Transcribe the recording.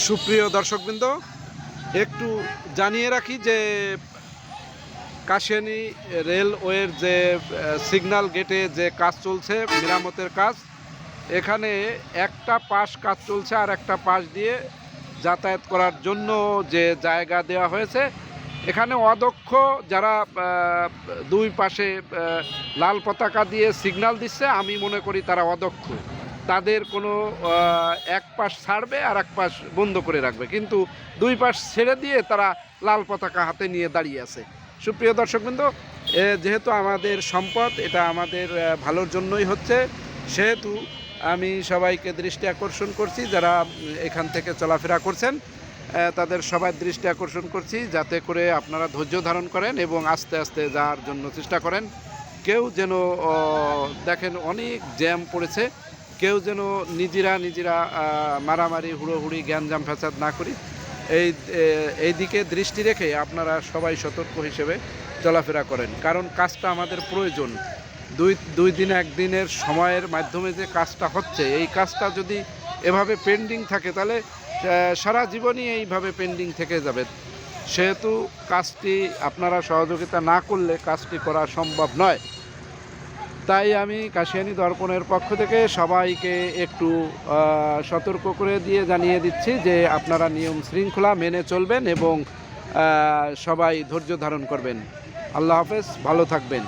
সুপ্রিয় দর্শকবৃন্দ, একটু জানিয়ে রাখি যে কাশিয়ানি রেলওয়ের যে সিগন্যাল গেটে যে কাজ চলছে, মেরামতের কাজ, এখানে একটা পাশ কাজ চলছে আর একটা পাশ দিয়ে যাতায়াত করার জন্য যে জায়গা দেওয়া হয়েছে। এখানে অদক্ষ যারা দুই পাশে লাল পতাকা দিয়ে সিগন্যাল দিচ্ছে, আমি মনে করি তারা অদক্ষ। তাদের কোনো এক পাশ ছাড়বে আর এক পাশ বন্ধ করে রাখবে। কিন্তু দুই পাশ ছেড়ে দিয়ে তারা লাল পতাকা হাতে নিয়ে দাঁড়িয়ে আছে। সুপ্রিয় দর্শকবৃন্দ যেহেতু আমাদের সম্পদ, এটা আমাদের ভালোর জন্যই হচ্ছে। সেহেতু আমি সবাইকে দৃষ্টি আকর্ষণ করছি, যারা এখান থেকে চলাফেরা করছেন তাদের সবার দৃষ্টি আকর্ষণ করছি, যাতে করে আপনারা ধৈর্য ধারণ করেন এবং আস্তে আস্তে যাওয়ার জন্য চেষ্টা করেন। কেউ যেন দেখেন অনেক জ্যাম পড়েছে কেউ যেন নিজেরা নিজেরা মারামারি, হুড়োহুড়ি জ্ঞানজাম ফ্যাসাদ না করি, এই এই দিকে দৃষ্টি রেখে আপনারা সবাই সতর্ক হিসেবে চলাফেরা করেন। কারণ কাজটা আমাদের প্রয়োজন। দুই দুই দিন একদিনের সময়ের মাধ্যমে যে কাজটা হচ্ছে, এই কাজটা যদি এভাবে পেন্ডিং থাকে, তাহলে সারা জীবনই এইভাবে পেন্ডিং থেকে যাবে। সেহেতু কাজটি আপনারা সহযোগিতা না করলে কাজটি করা সম্ভব নয়। তাই আমি কাশিয়ানি দর্পণের পক্ষ থেকে সবাইকে একটু সতর্ক করে দিয়ে জানিয়ে দিচ্ছি যে আপনারা নিয়ম শৃঙ্খলা মেনে চলবেন এবং সবাই ধৈর্য ধারণ করবেন। আল্লাহ হাফেজ, ভালো থাকবেন।